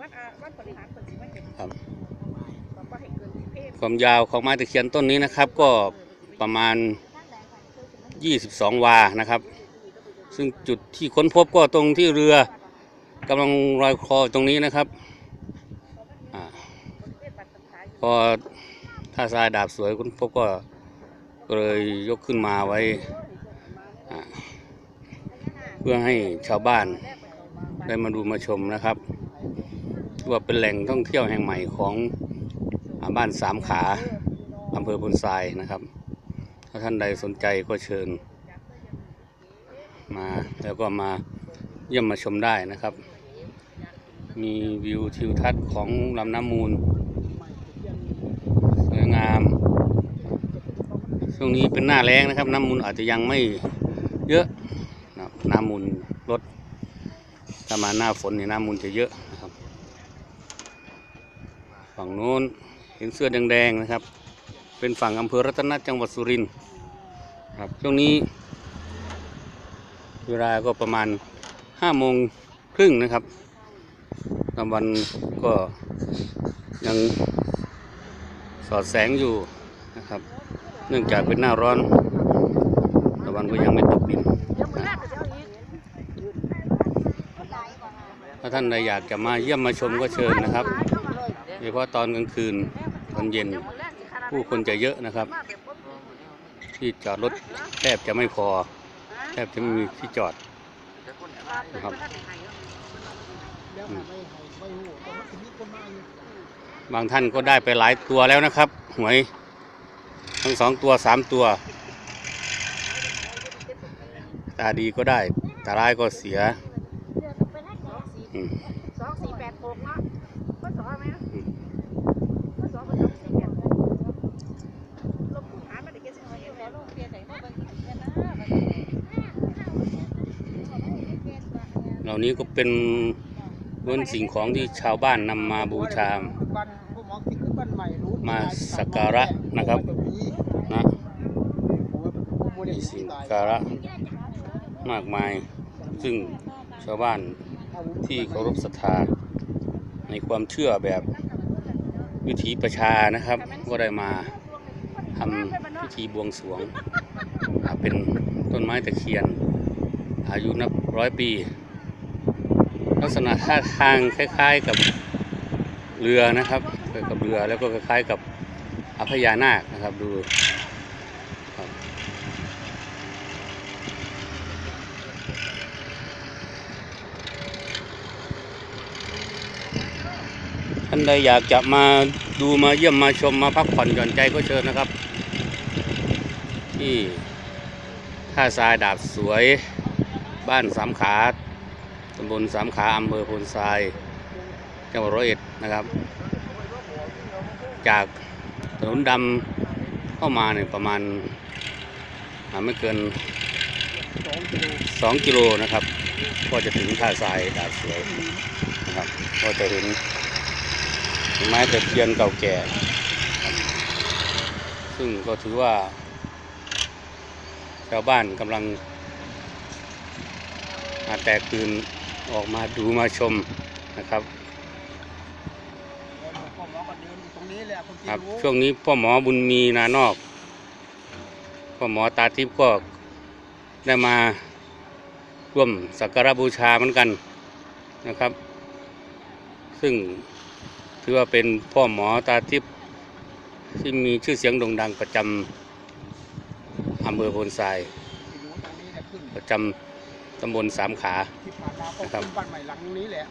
วันอาวันบริหารคนสิมาเห็นครับ บอกว่าให้เกินเพศความยาวของไม้ตะเคียนต้นนี้นะครับ ก็ประมาณ 22 วานะครับ ซึ่งจุดที่ค้นพบก็ตรงที่เรือกำลังลอยคอตรงนี้นะครับอาพอท่าทรายดาบสวยค้นพบก็ก็เลยยกขึ้นมาไว้อ่าเพื่อให้ชาวบ้านได้มาดูมาชมนะครับ ถือว่าเป็นแหล่งท่องเที่ยวแห่งใหม่ของอบ้านสามขาอำเภอพนทรายนะครับ ถ้าท่านใดสนใจก็เชิญ มาแล้วก็มาเยี่ยมมาชมได้นะครับ มีวิวทิวทัศน์ของลำน้ำมูลสวยงาม ช่วงนี้เป็นหน้าแล้งนะครับ น้ำมูลอาจจะยังไม่เยอะนะครับน้ำมูลลดถ้ามาหน้าฝนเนี่ยน้ำมูลจะเยอะนะครับ ฝั่งโน้นเห็นเสื้อแดงๆนะครับ เป็นฝั่งอำเภอรัตนจังหวัดสุรินทร์ครับช่วงนี้ เวลาก็ประมาณห้าโมงครึ่งนะครับกลางวันก็ยังสอดแสงอยู่นะครับ เนื่องจากเป็นหน้าร้อนตะวันก็ยังไม่ตกดินถ้าท่านใดอยากจะมาเยี่ยมมาชมก็เชิญนะครับ โดยเฉพาะตอนกลางคืนตอนเย็นผู้คนจะเยอะนะครับ ที่จอดรถแทบจะไม่พอ แทบจะไม่มีที่จอดนะครับบางท่านก็ได้ไปหลายตัวแล้วนะครับ หวยทั้งสองตัวสามตัว ตาดีก็ได้ ตาร้ายก็เสียสองสี่แปดหกเนาะก็สองไหม อืม ก็สองเป็นสองสี่แปดหกลบคูณหารมาได้เก็บสิบห้าอยู่แล้วลงเปลี่ยนไหนมาเบิ่งอีกแค่นั้น เหล่านี้ก็เป็นล้วนสิ่งของที่ชาวบ้านนำมาบูชามานใหม่รู้มาสักการะนะครับนะมีสิ่งการะมากมาย ซึ่งชาวบ้านที่เคารพศรัทธาในความเชื่อแบบวิถีประชานะครับ ก็ได้มาทำพิธีบวงสรวง เป็นต้นไม้ตะเคียน อายุนับร้อยปี ลักษณะท่าทางคล้าย ๆกับเรือนะครับกับเรือแล้วก็คล้ายๆกับอพญานาคนะครับดูท่านใดอยากจะมาดูมาเยี่ยมมาชมมาพักผ่อนหย่อนใจก็เชิญนะครับ ที่ท่าทรายดาบสวย บ้านสามขา ตำบลสามขาอำเภอโพนทราย จังหวัดร้อยเอ็ดนะครับ จากถนนดำเข้ามาเนี่ยประมาณไม่เกิน 2 กิโลนะครับ ก็จะถึงท่าทรายดาบสวยนะครับ ก็จะเห็นไม้ตะเคียนเก่าแก่ ซึ่งก็ถือว่า ชาวบ้านกำลังมาแตกตื่น ออกมาดูมาชมนะครับพ่อหมอก็เดินอยู่ตรงนี้แหละคนที่ครับรู้ช่วงนี้พ่อหมอบุญมีนานอกพ่อหมอตาทิพย์ก็ได้มาร่วมสักการะบูชาเหมือนกันนะครับ ซึ่งถือว่าเป็นพ่อหมอตาทิพย์ที่มีชื่อเสียงโด่งดังประจำอำเภอโพนทรายที่รู้ตรงนี้แหละขึ้นประจำ ตำบลสามขา ที่ผ่านมาก็นะครับ ขึ้นบ้านใหม่หลังนี้แหละ